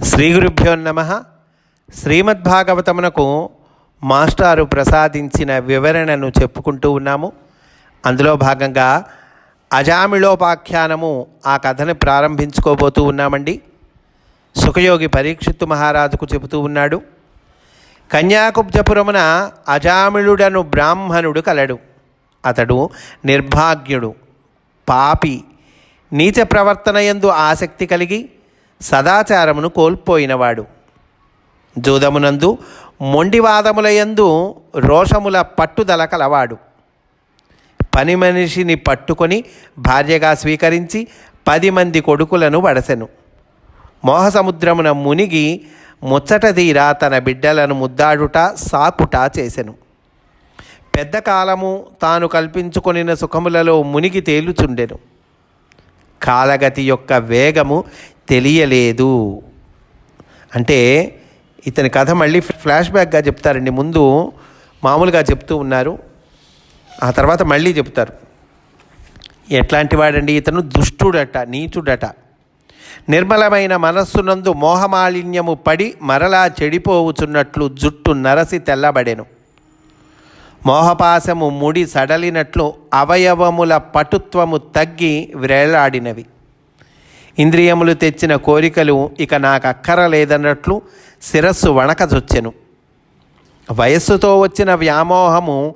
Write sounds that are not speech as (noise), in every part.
శ్రీ గురుభ్యో నమ. శ్రీమద్భాగవతమునకు మాస్టారు ప్రసాదించిన వివరణను చెప్పుకుంటూ ఉన్నాము. అందులో భాగంగా అజామిళోపాఖ్యానము ఆ కథని ప్రారంభించుకోబోతూ ఉన్నామండి. సుఖయోగి పరీక్షిత్తు మహారాజుకు చెబుతూ ఉన్నాడు. కన్యాకుబ్జపురమున అజామిళుడను బ్రాహ్మణుడు కలడు. అతడు నిర్భాగ్యుడు. పాపి. నీచ ప్రవర్తనయందు ఆసక్తి కలిగి సదాచారమును కోల్పోయినవాడు. జూదమునందు మొండివాదములయందు రోషముల పట్టుదల కలవాడు. పని మనిషిని పట్టుకొని భార్యగా స్వీకరించి పది మంది కొడుకులను వడసెను. మోహసముద్రమున మునిగి ముచ్చట తీరా తన బిడ్డలను ముద్దాడుట సాకుట చేసెను. పెద్ద కాలము తాను కల్పించుకొనిన సుఖములలో మునిగి తేలుచుండెను. కాలగతి యొక్క వేగము తెలియలేదు. అంటే ఇతని కథ మళ్ళీ ఫ్లాష్ బ్యాక్గా చెప్తారండి. ముందు మామూలుగా చెప్తూ ఉన్నారు. ఆ తర్వాత మళ్ళీ చెప్తారు. ఎట్లాంటి వాడండి? ఇతను దుష్టుడట నీచుడట. నిర్మలమైన మనస్సునందు మోహమాలిన్యము పడి మరలా చెడిపోవుచున్నట్లు జుట్టు నరసి తెల్లబడెను. మోహపాశము ముడి సడలినట్లు అవయవముల పటుత్వము తగ్గి వ్రేలాడినవి ఇంద్రియములు తెచ్చిన కోరికలు ఇక నాకు అక్కర లేదన్నట్లు శిరస్సు వణకజొచ్చెను. వయస్సుతో వచ్చిన వ్యామోహము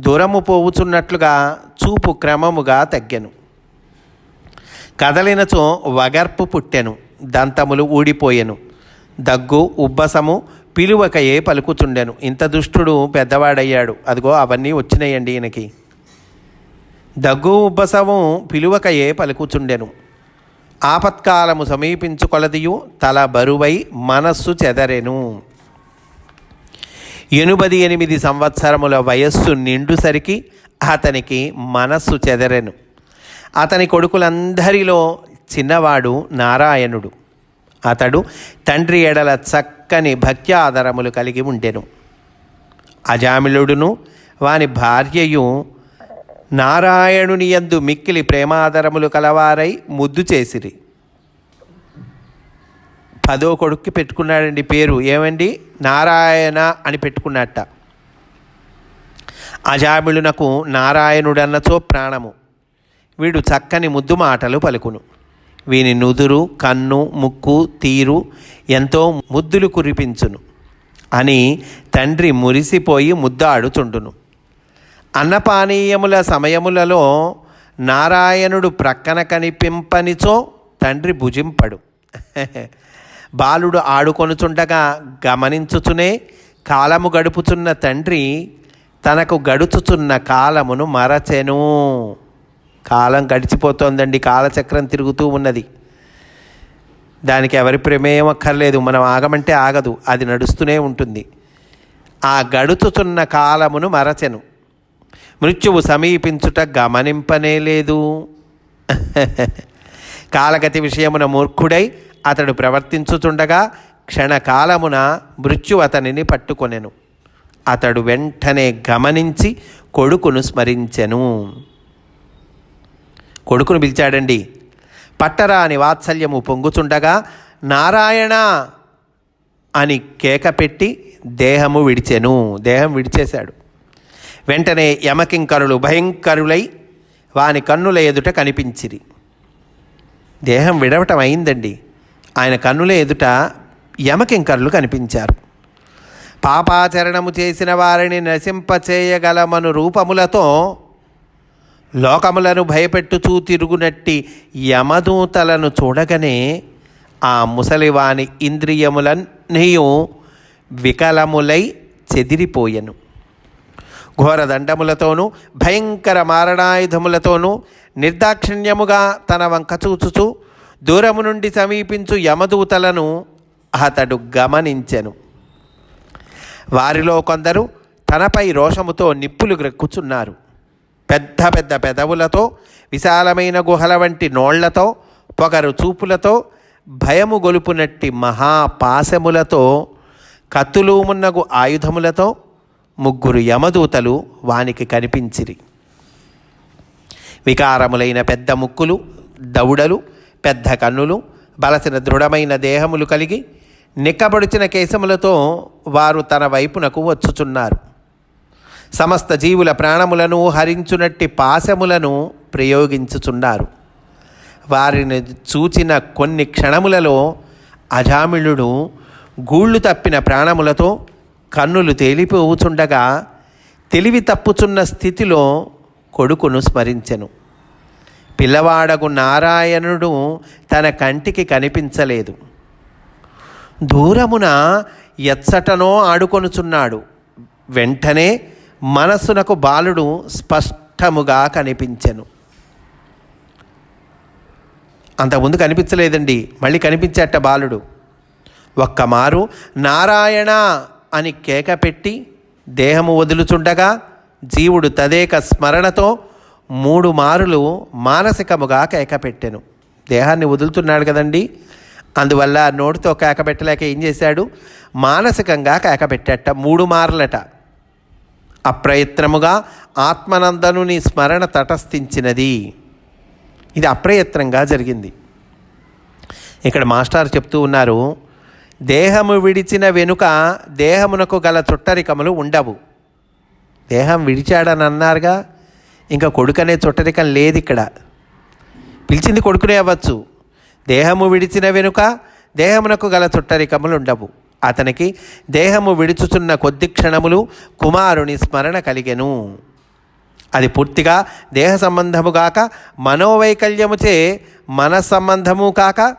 దూరము పోవుచున్నట్లుగా చూపు క్రమముగా తగ్గెను. కదలినచో వగర్పు పుట్టెను దంతములు ఊడిపోయెను. దగ్గు ఉబ్బసము పిలువకయే పలుకుచుండెను. ఇంత దుష్టుడు పెద్దవాడయ్యాడు. అదిగో అవన్నీ వచ్చినాయండి ఈయనకి. దగ్గు ఉబ్బసము పిలువకయే పలుకుచుండెను. ఆపత్కాలము సమీపించు కొలదియు తల బరువై మనస్సు చెదరెను. ఎనుబది ఎనిమిది సంవత్సరముల వయస్సు నిండుసరికి అతనికి మనస్సు చెదరెను. అతని కొడుకులందరిలో చిన్నవాడు నారాయణుడు. అతడు తండ్రి ఎడల చక్కని భక్త్యాదరములు కలిగి ఉండెను. అజామిళుడును వాని భార్యయు నారాయణుని యందు మిక్కిలి ప్రేమాదరములు కలవారై ముద్దు చేసిరి. పదో కొడుక్కి పెట్టుకున్నాడండి పేరు. ఏమండి? నారాయణ అని పెట్టుకున్నట్ట. అజామిళునకు నారాయణుడన్నచో ప్రాణము. వీడు చక్కని ముద్దు మాటలు పలుకును. వీని నుదురు కన్ను ముక్కు తీరు ఎంతో ముద్దులు కురిపించును. అని తండ్రి మురిసిపోయి ముద్దాడుచుండును. అన్నపానీయముల సమయములలో నారాయణుడు ప్రక్కన కనిపింపనిచో తండ్రి భుజింపడు. (laughs) బాలుడు ఆడుకొనుచుండగా గమనించుచునే కాలము గడుపుచున్న తండ్రి తనకు గడుచుచున్న కాలమును మరచెను. కాలం గడిచిపోతోందండి కాలచక్రం తిరుగుతూ ఉన్నది. దానికి ఎవరి ప్రమేయం అక్కర్లేదు మనం ఆగమంటే ఆగదు అది నడుస్తూనే ఉంటుంది. ఆ గడుచుచున్న కాలమును మరచెను. మృత్యువు సమీపించుట గమనింపనే లేదు కాలగతి విషయమున మూర్ఖుడై అతడు ప్రవర్తించుచుండగా క్షణకాలమున మృత్యు అతనిని పట్టుకొనెను. అతడు వెంటనే గమనించి కొడుకును స్మరించెను. కొడుకును పిలిచాడండి పట్టరాని వాత్సల్యము పొంగుచుండగా నారాయణ అని కేక పెట్టి దేహము విడిచెను. దేహం విడిచేశాడు. వెంటనే యమకింకరులు భయంకరులై వాని కన్నుల ఎదుట కనిపించిరి. దేహం విడవటం అయిందండి. ఆయన కన్నుల ఎదుట యమకింకరులు కనిపించారు. పాపాచరణము చేసిన వారిని నశింపచేయగలమను రూపములతో లోకములను భయపెట్టుచూ తిరుగునట్టి యమదూతలను చూడగానే ఆ ముసలివాని ఇంద్రియములన్నీయు వికలములై చెదిరిపోయెను. ఘోరదండములతోనూ భయంకర మారణాయుధములతోనూ నిర్దాక్షిణ్యముగా తన వంక చూచుచూ దూరము నుండి సమీపించు యమదూతలను అతడు గమనించెను. వారిలో కొందరు తనపై రోషముతో నిప్పులు గ్రెక్కుచున్నారు. పెద్ద పెద్ద పెదవులతో విశాలమైన గుహల వంటి నోళ్ళతో పొగరు చూపులతో భయము గొలుపునట్టి మహాపాశములతో కత్తులు మున్నగు ఆయుధములతో ముగ్గురు యమదూతలు వానికి కనిపించిరి. వికారములైన పెద్ద ముక్కులు దవుడలు పెద్ద కన్నులు బలసిన దృఢమైన దేహములు కలిగి నిక్కబడిచిన కేశములతో వారు తన వైపునకు వచ్చుచున్నారు. సమస్త జీవుల ప్రాణములను హరించునట్టి పాశములను ప్రయోగించుచున్నారు. వారిని చూచిన కొన్ని క్షణములలో అజామిళుడు గూళ్ళు తప్పిన ప్రాణములతో కన్నులు తేలిపోవుచుండగా తెలివి తప్పుచున్న స్థితిలో కొడుకును స్మరించెను. పిల్లవాడగు నారాయణుడు తన కంటికి కనిపించలేదు. దూరమున ఎచ్చటనో ఆడుకొనుచున్నాడు. వెంటనే మనసునకు బాలుడు స్పష్టముగా కనిపించెను. అంతకుముందు కనిపించలేదండి. మళ్ళీ కనిపించేట బాలుడు. ఒక్కమారు నారాయణ అని కేక పెట్టి దేహము వదులుచుండగా జీవుడు తదేక స్మరణతో మూడు మారులు మానసికముగా కేకపెట్టెను దేహాన్ని వదులుతున్నాడు కదండి. అందువల్ల నోటితో కేకపెట్టలేక ఏం చేశాడు? మానసికంగా కేకపెట్టేట మూడు మార్లట. అప్రయత్నముగా ఆత్మనందనుని స్మరణ తటస్థించినది. ఇది అప్రయత్నంగా జరిగింది. ఇక్కడ మాస్టర్ చెప్తూ ఉన్నారు దేహము విడిచిన వెనుక దేహమునకు గల చుట్టరికములు ఉండవు. దేహం విడిచాడని అన్నారుగా ఇంకా కొడుకనే చుట్టరికం లేదు ఇక్కడ పిలిచింది కొడుకునే అవ్వచ్చు. దేహము విడిచిన వెనుక దేహమునకు గల చుట్టరికములు ఉండవు. అతనికి దేహము విడుచుచున్న కొద్ది క్షణములు కుమారుని స్మరణ కలిగెను. అది పూర్తిగా దేహ సంబంధము కాక మనోవైకల్యముచే మన సంబంధము కాక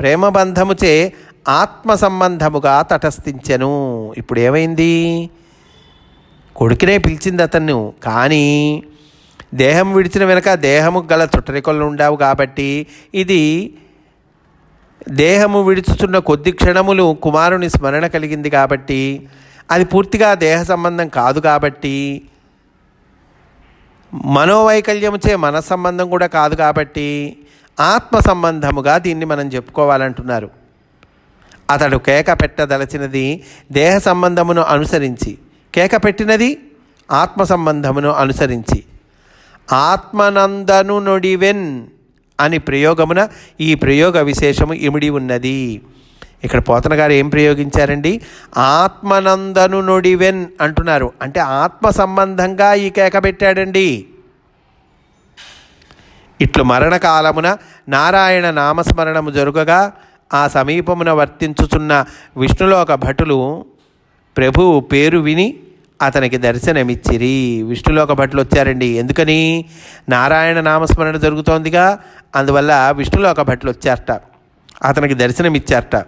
ప్రేమబంధముచే ఆత్మ సంబంధముగా తటస్థించెను. ఇప్పుడు ఏమైంది కొడుకునే పిలిచింది అతన్ను. కానీ దేహం విడిచిన వెనక దేహము గల చుట్టరికొలు ఉండవు కాబట్టి ఇది దేహము విడుచుతున్న కొద్ది క్షణములు కుమారుని స్మరణ కలిగింది కాబట్టి అది పూర్తిగా దేహ సంబంధం కాదు కాబట్టి మనోవైకల్యముచే మన సంబంధం కూడా కాదు కాబట్టి ఆత్మ సంబంధముగా దీన్ని మనం చెప్పుకోవాలంటున్నారు. అతడు కేక పెట్టదలచినది దేహ సంబంధమును అనుసరించి. కేక పెట్టినది ఆత్మ సంబంధమును అనుసరించి. ఆత్మనందను నుడివెన్ అని ప్రయోగమున ఈ ప్రయోగ విశేషము ఇమిడి ఉన్నది. ఇక్కడ పోతన గారు ఏం ప్రయోగించారండి? ఆత్మనందను నుడివెన్ అంటున్నారు. అంటే ఆత్మ సంబంధంగా ఈ కేక పెట్టాడండి. ఇట్లు మరణకాలమున నారాయణ నామస్మరణము జరుగగా ఆ సమీపమున వర్తించుచున్న విష్ణులోక భటులు ప్రభువు పేరు విని అతనికి దర్శనమిచ్చిరి. విష్ణులోక భటులు వచ్చారండి. ఎందుకని? నారాయణ నామస్మరణ జరుగుతోందిగా. అందువల్ల విష్ణులోక భటులు వచ్చారట. అతనికి దర్శనమిచ్చారట.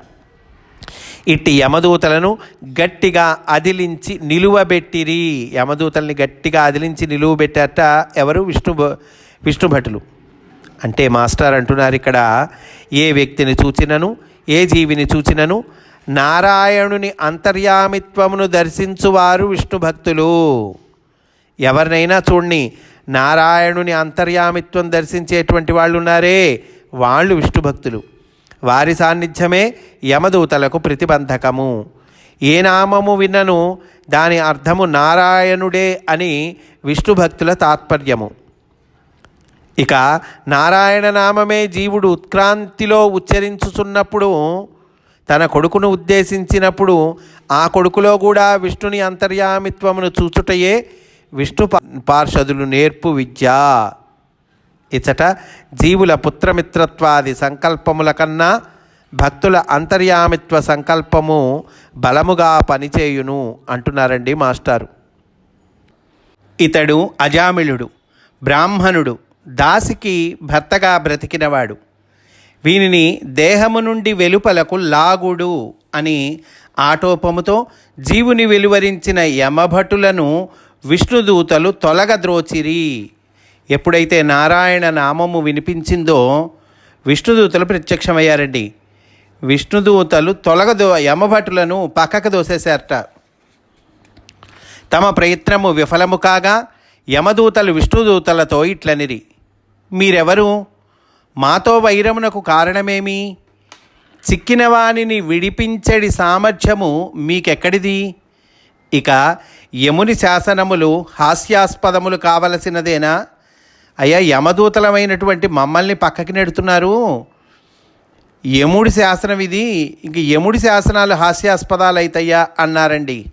ఇట్టి యమదూతలను గట్టిగా అదిలించి నిలువబెట్టిరి. యమదూతల్ని గట్టిగా అదిలించి నిలువబెట్టారట ఎవరు? విష్ణు భ- విష్ణు భటులు. అంటే మాస్టర్ అంటున్నారు ఇక్కడ. ఏ వ్యక్తిని చూచినను ఏ జీవిని చూచినను నారాయణుని అంతర్యామిత్వమును దర్శించువారు విష్ణు భక్తులు ఎవరినైనా చూడండి నారాయణుని అంతర్యామిత్వం దర్శించేటువంటి వాళ్ళు ఉన్నారే వాళ్ళు విష్ణు భక్తులు వారి సాన్నిధ్యమే యమదూతలకు ప్రతిబంధకము. ఏ నామము విన్నను దాని అర్థము నారాయణుడే అని విష్ణు భక్తుల తాత్పర్యము. ఇక నారాయణ నామమే జీవుడు ఉత్క్రాంతిలో ఉచ్చరించుచున్నప్పుడు తన కొడుకును ఉద్దేశించినప్పుడు ఆ కొడుకులో కూడా విష్ణుని అంతర్యామిత్వమును చూచుటయే విష్ణు పార్షదులు నేర్పు విద్య. ఇచట జీవుల పుత్రమిత్రత్వాది సంకల్పముల కన్నా భక్తుల అంతర్యామిత్వ సంకల్పము బలముగా పనిచేయును అంటున్నారండి మాస్టారు. ఇతడు అజామిళుడు బ్రాహ్మణుడు దాసికి భర్తగా బ్రతికినవాడు. వీనిని దేహము నుండి వెలుపలకు లాగుడు అని ఆటోపముతో జీవుని వెలువరించిన యమభటులను విష్ణుదూతలు తొలగద్రోచిరి ఎప్పుడైతే నారాయణ నామము వినిపించిందో విష్ణుదూతలు ప్రత్యక్షమయ్యారండి. విష్ణుదూతలు తొలగదో యమభటులను పక్కకు దోసేశారట. తమ ప్రయత్నము విఫలము కాగా యమదూతలు విష్ణుదూతలతో ఇట్లనిరి. మీరెవరు? మాతో వైరమునకు కారణమేమి? చిక్కిన వానిని విడిపించడి సామర్థ్యము మీకెక్కడిది? ఇక యముని శాసనములు హాస్యాస్పదములు కావలసినదేనా? అయ్యా యమదూతలమైనటువంటి మమ్మల్ని పక్కకి నెడుతున్నారు. యముడి శాసనం ఇది. ఇంక యముడి శాసనాలు హాస్యాస్పదాలు అవుతాయా అన్నారండి.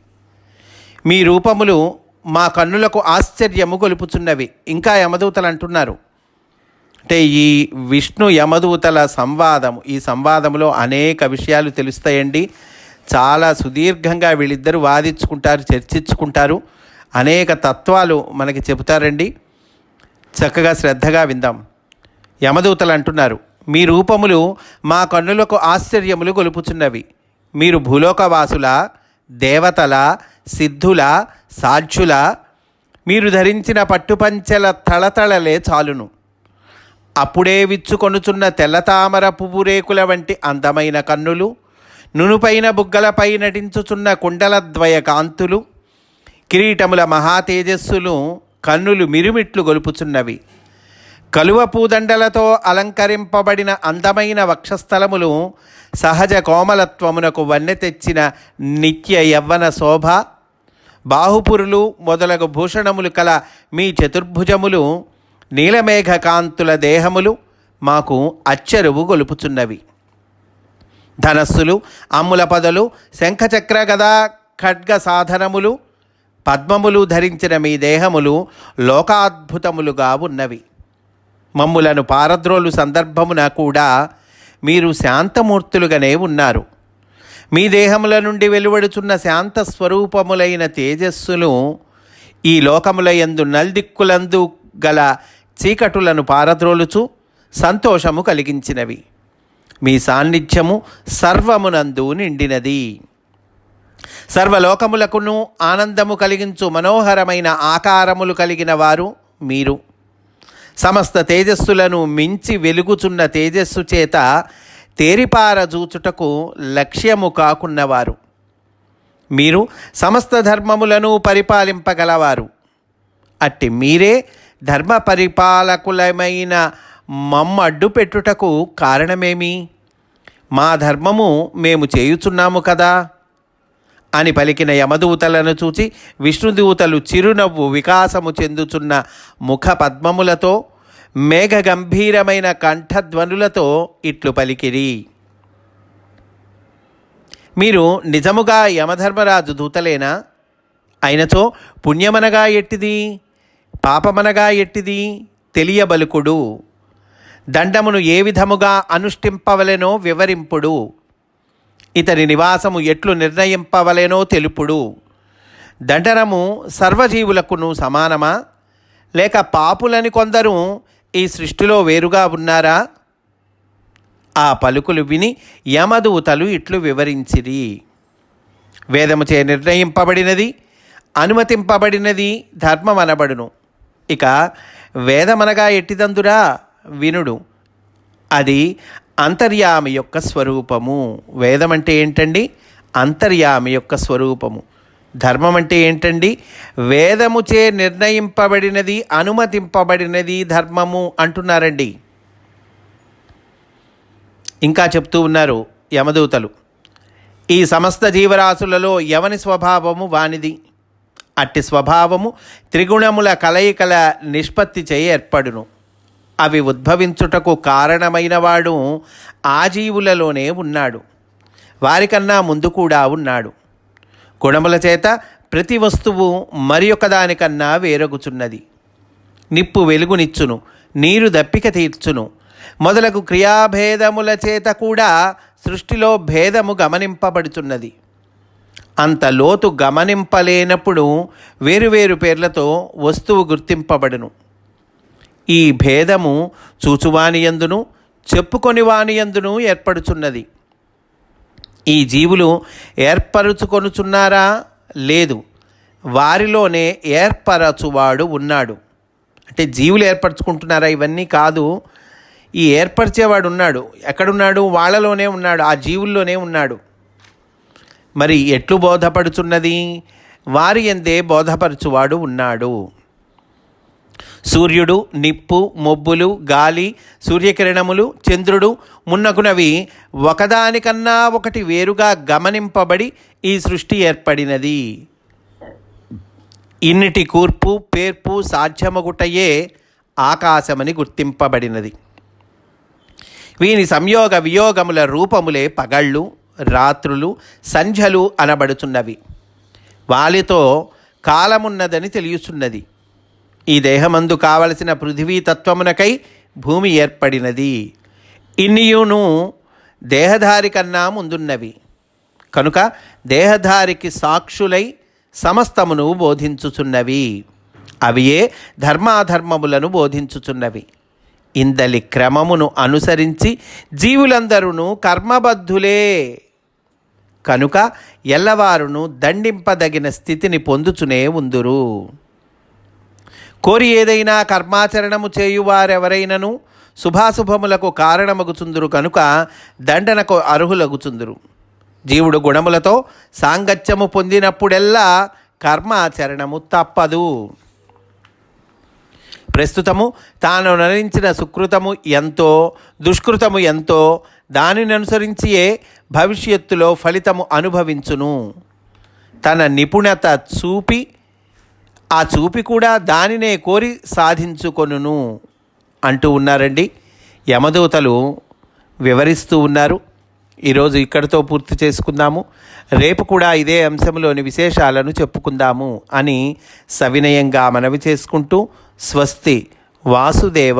మీ రూపములు మా కన్నులకు ఆశ్చర్యము గొలుపుచున్నవి. ఇంకా యమదూతలు అంటున్నారు. అంటే ఈ విష్ణు యమదూతల సంవాదము ఈ సంవాదములో అనేక విషయాలు తెలుస్తాయండి. చాలా సుదీర్ఘంగా వీళ్ళిద్దరూ వాదించుకుంటారు చర్చించుకుంటారు. అనేక తత్వాలు మనకి చెబుతారండి. చక్కగా శ్రద్ధగా విందాం. యమదూతలు అంటున్నారు మీ రూపములు మా కన్నులకు ఆశ్చర్యములు గొలుపుచున్నవి. మీరు భూలోకవాసుల దేవతల సిద్ధుల సాధ్యుల మీరు ధరించిన పట్టుపంచెల తళతళలే చాలును. అప్పుడే విచ్చుకొనుచున్న తెల్లతామర పువ్వురేకుల వంటి అందమైన కన్నులు నునుపైన బుగ్గలపై నటించుచున్న కుండలద్వయ కాంతులు కిరీటముల మహాతేజస్సులు కన్నులు మిరుమిట్లు గొలుపుచున్నవి. కలువ పూదండలతో అలంకరింపబడిన అందమైన వక్షస్థలములు సహజ కోమలత్వమునకు వన్నె తెచ్చిన నిత్య యవ్వన శోభ బాహుపురులు మొదలగు భూషణములు కల మీ చతుర్భుజములు నీలమేఘ కాంతుల దేహములు మాకు అచ్చరువు గొలుపుచున్నవి. ధనస్సులు అమ్ముల పదలు శంఖచక్ర గదా ఖడ్గ సాధనములు పద్మములు ధరించిన మీ దేహములు లోకాద్భుతములుగా ఉన్నవి. మమ్ములను పారద్రోలు సందర్భమున కూడా మీరు శాంతమూర్తులుగానే ఉన్నారు. మీ దేహముల నుండి వెలువడుచున్న శాంత స్వరూపములైన తేజస్సులు ఈ లోకముల ఎందు నల్దిక్కులందు గల చీకటులను పారద్రోలుచు సంతోషము కలిగించినవి. మీ సాన్నిధ్యము సర్వమునందు నిండినది. సర్వలోకములకును ఆనందము కలిగించు మనోహరమైన ఆకారములు కలిగిన వారు మీరు. సమస్త తేజస్సులను మించి వెలుగుచున్న తేజస్సు చేత తేరిపారజూచుటకు లక్ష్యము కాకున్నవారు. మీరు సమస్త ధర్మములను పరిపాలింపగలవారు. అట్టి మీరే ధర్మ పరిపాలకులమైన మమ్మ అడ్డు పెట్టుటకు కారణమేమి? మా ధర్మము మేము చేయుచున్నాము కదా? అని పలికిన యమదూతలను చూచి విష్ణుదూతలు చిరునవ్వు వికాసము చెందుచున్న ముఖ పద్మములతో మేఘగంభీరమైన కంఠధ్వనులతో ఇట్లు పలికిరి. మీరు నిజముగా యమధర్మరాజు దూతలేనా? అయినచో పుణ్యమనగా ఎట్టిది? పాపమనగా ఎట్టిది? తెలియబలుకుడు. దండమును ఏ విధముగా అనుష్ఠింపవలెనో వివరింపుడు. ఇతని నివాసము ఎట్లు నిర్ణయింపవలెనో తెలుపుడు. దండనము సర్వజీవులకును సమానమా? లేక పాపులని కొందరు ఈ సృష్టిలో వేరుగా ఉన్నారా? ఆ పలుకులు విని యమదూతలు ఇట్లు వివరించిరి. వేదముచే నిర్ణయింపబడినది అనుమతింపబడినది ధర్మం అనబడును ఇక వేదమనగా ఎట్టిదందురా? వినుడు. అది అంతర్యామి యొక్క స్వరూపము. వేదం అంటే ఏంటండి? అంతర్యామి యొక్క స్వరూపము. ధర్మం అంటే ఏంటండి? వేదముచే నిర్ణయింపబడినది అనుమతింపబడినది ధర్మము అంటున్నారండి. ఇంకా చెప్తూ ఉన్నారు యమదూతలు. ఈ సమస్త జీవరాశులలో ఎవని స్వభావము వానిది. అట్టి స్వభావము త్రిగుణముల కలయికల నిష్పత్తి చేయ ఏర్పడును. అవి ఉద్భవించుటకు కారణమైనవాడు ఆ జీవులలోనే ఉన్నాడు. వారికన్నా ముందు కూడా ఉన్నాడు. గుణముల చేత ప్రతి వస్తువు మరి ఒకదానికన్నా వేరగుచున్నది నిప్పు వెలుగునిచ్చును నీరు దప్పిక తీర్చును. మొదలగు క్రియాభేదముల చేత కూడా సృష్టిలో భేదము గమనింపబడుచున్నది. అంత లోతు గమనింపలేనప్పుడు వేరువేరు పేర్లతో వస్తువు గుర్తింపబడును. ఈ భేదము చూచువానియందును చెప్పుకొని వానియందును ఏర్పడుచున్నది. ఈ జీవులు ఏర్పరుచుకొనుచున్నారా? లేదు. వారిలోనే ఏర్పరచువాడు ఉన్నాడు. అంటే జీవులు ఏర్పరచుకుంటున్నారా? ఇవన్నీ కాదు. ఈ ఏర్పరిచేవాడు ఉన్నాడు. ఎక్కడున్నాడు? వాళ్ళలోనే ఉన్నాడు. ఆ జీవుల్లోనే ఉన్నాడు. మరి ఎట్లు బోధపడుచున్నది? వారి ఎందే బోధపరచువాడు ఉన్నాడు. సూర్యుడు నిప్పు మొబ్బులు గాలి సూర్యకిరణములు చంద్రుడు మున్నగునవి ఒకదానికన్నా ఒకటి వేరుగా గమనింపబడి ఈ సృష్టి ఏర్పడినది. ఇన్నిటి కూర్పు పేర్పు సాధ్యమగుటయే ఆకాశమని గుర్తింపబడినది. వీని సంయోగ వియోగముల రూపములే పగళ్ళు రాత్రులు సంధ్యలు అనబడుచున్నవి. వాలితో కాలమున్నదని తెలియచున్నది. ఈ దేహమందు కావలసిన పృథివీ తత్వమునకై భూమి ఏర్పడినది. ఇన్నియును దేహధారి కన్నా ముందున్నవి. కనుక దేహధారికి సాక్షులై సమస్తమును బోధించుచున్నవి. అవియే ధర్మాధర్మములను బోధించుచున్నవి. ఇందలి క్రమమును అనుసరించి జీవులందరూ కర్మబద్ధులే. కనుక ఎల్లవారును దండింపదగిన స్థితిని పొందుచునే ఉందురు. కోరి ఏదైనా కర్మాచరణము చేయువారెవరైనను శుభాశుభములకు కారణమగుచుందురు కనుక దండనకు అర్హులగుచుందురు. జీవుడు గుణములతో సాంగత్యము పొందినప్పుడెల్లా కర్మాచరణము తప్పదు. ప్రస్తుతము తాను నరించిన సుకృతము ఎంతో దుష్కృతము ఎంతో దానిని అనుసరించియే భవిష్యత్తులో ఫలితము అనుభవించును. తన నిపుణత చూపి ఆ చూపి కూడా దానినే కోరి సాధించుకొనును అంటూ ఉన్నారండి. యమదూతలు వివరిస్తూ ఉన్నారు. ఈరోజు ఇక్కడితో పూర్తి చేసుకుందాము. రేపు కూడా ఇదే అంశంలోని విశేషాలను చెప్పుకుందాము అని సవినయంగా మనవి చేసుకుంటూ స్వస్తి వాసుదేవ.